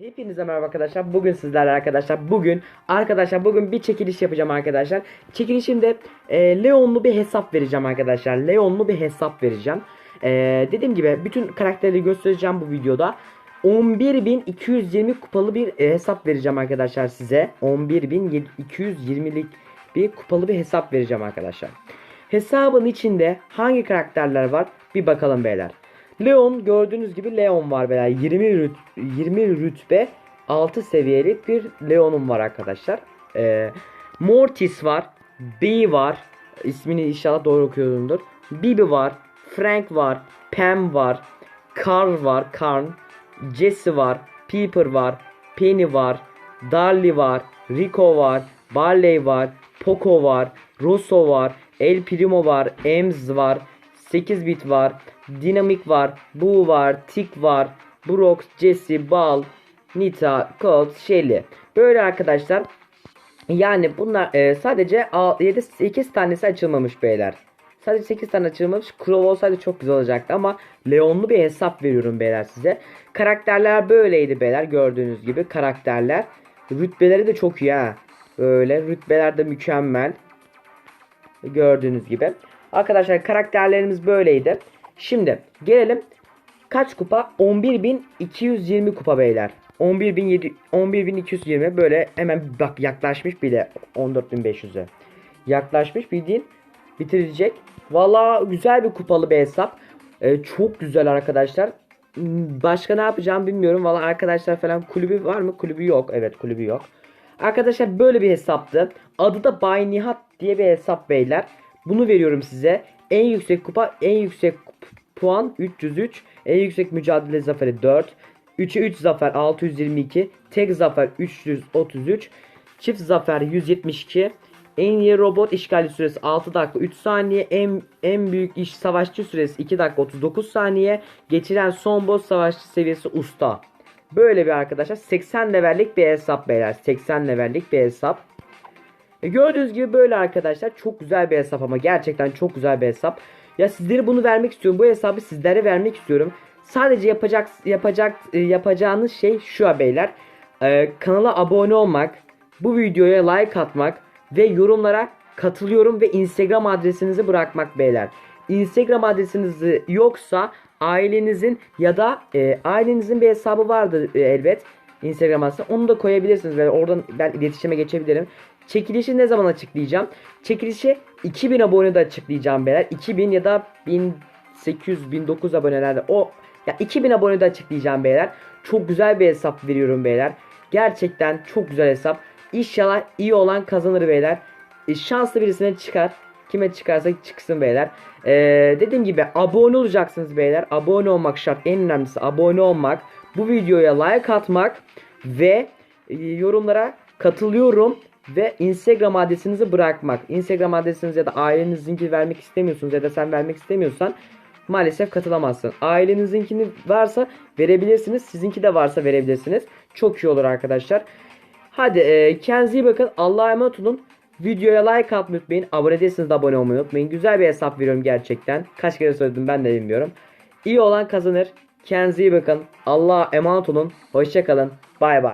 Hepinize merhaba arkadaşlar. Bugün sizlerle arkadaşlar. Bugün arkadaşlar bugün bir çekiliş yapacağım arkadaşlar. Çekilişimde e, Leon'lu bir hesap vereceğim arkadaşlar. Leon'lu bir hesap vereceğim. E, dediğim gibi bütün karakterleri göstereceğim bu videoda. 11.220 kupalı bir e, hesap vereceğim arkadaşlar size. 11.220'lik bir kupalı bir hesap vereceğim arkadaşlar. Hesabın içinde hangi karakterler var bir bakalım beyler. Leon gördüğünüz gibi Leon var beyler. 20 rüt 20 rütbe 6 seviyelik bir Leon'um var arkadaşlar. Ee, Mortis var. B var. İsmini inşallah doğru okuyorumdur. Bibi var. Frank var. Pam var. Carl var. Karn. Jesse var. Piper var. Penny var. Darly var. Rico var. Barley var. Poco var. Rosso var. El Primo var. Ems var. 8 bit var. Dinamik var. Bu var. Tick var. Brox, Jesse, Bal, Nita, Colt, Shelly. Böyle arkadaşlar. Yani bunlar e, sadece 7 8 tanesi açılmamış beyler. Sadece 8 tane açılmamış. Crow olsaydı çok güzel olacaktı ama Leon'lu bir hesap veriyorum beyler size. Karakterler böyleydi beyler gördüğünüz gibi karakterler. Rütbeleri de çok iyi ha. Böyle rütbeler de mükemmel. Gördüğünüz gibi. Arkadaşlar karakterlerimiz böyleydi. Şimdi gelelim kaç kupa? 11.220 kupa beyler. 11.700 11.220 böyle hemen bak yaklaşmış bile 14.500'e. Yaklaşmış bildiğin bitirecek. Valla güzel bir kupalı bir hesap. Ee, çok güzel arkadaşlar. Başka ne yapacağım bilmiyorum. Valla arkadaşlar falan kulübü var mı? Kulübü yok. Evet kulübü yok. Arkadaşlar böyle bir hesaptı. Adı da Bay Nihat diye bir hesap beyler. Bunu veriyorum size. En yüksek kupa, en yüksek puan 303. En yüksek mücadele zaferi 4. 3'e 3 zafer 622. Tek zafer 333. Çift zafer 172. En iyi robot işgali süresi 6 dakika 3 saniye. En, en büyük iş savaşçı süresi 2 dakika 39 saniye. Geçilen son boss savaşçı seviyesi usta. Böyle bir arkadaşlar 80 levellik bir hesap beyler. 80 levellik bir hesap. E, gördüğünüz gibi böyle arkadaşlar çok güzel bir hesap ama gerçekten çok güzel bir hesap. Ya sizlere bunu vermek istiyorum. Bu hesabı sizlere vermek istiyorum. Sadece yapacak yapacak e, yapacağınız şey şu beyler. E, kanala abone olmak, bu videoya like atmak ve yorumlara katılıyorum ve Instagram adresinizi bırakmak beyler. Instagram adresiniz yoksa ailenizin ya da e, ailenizin bir hesabı vardır e, elbet. Instagram aslında onu da koyabilirsiniz. Yani oradan ben iletişime geçebilirim. Çekilişi ne zaman açıklayacağım? Çekilişi 2000 abonede açıklayacağım beyler. 2000 ya da 1800 1900 abonelerde o ya 2000 abonede açıklayacağım beyler. Çok güzel bir hesap veriyorum beyler. Gerçekten çok güzel hesap. İnşallah iyi olan kazanır beyler. E, şanslı birisine çıkar. Kime çıkarsa çıksın beyler. Ee, dediğim gibi abone olacaksınız beyler. Abone olmak şart. En önemlisi abone olmak. Bu videoya like atmak ve e, yorumlara katılıyorum ve Instagram adresinizi bırakmak. Instagram adresinizi ya da ailenizinki vermek istemiyorsunuz ya da sen vermek istemiyorsan maalesef katılamazsın. Ailenizinkini varsa verebilirsiniz. Sizinki de varsa verebilirsiniz. Çok iyi olur arkadaşlar. Hadi e, kendinize iyi bakın. Allah'a emanet olun. Videoya like atmayı unutmayın. Abone değilseniz de abone olmayı unutmayın. Güzel bir hesap veriyorum gerçekten. Kaç kere söyledim ben de bilmiyorum. İyi olan kazanır. Kendinize iyi bakın. Allah'a emanet olun. Hoşçakalın. Bay bay.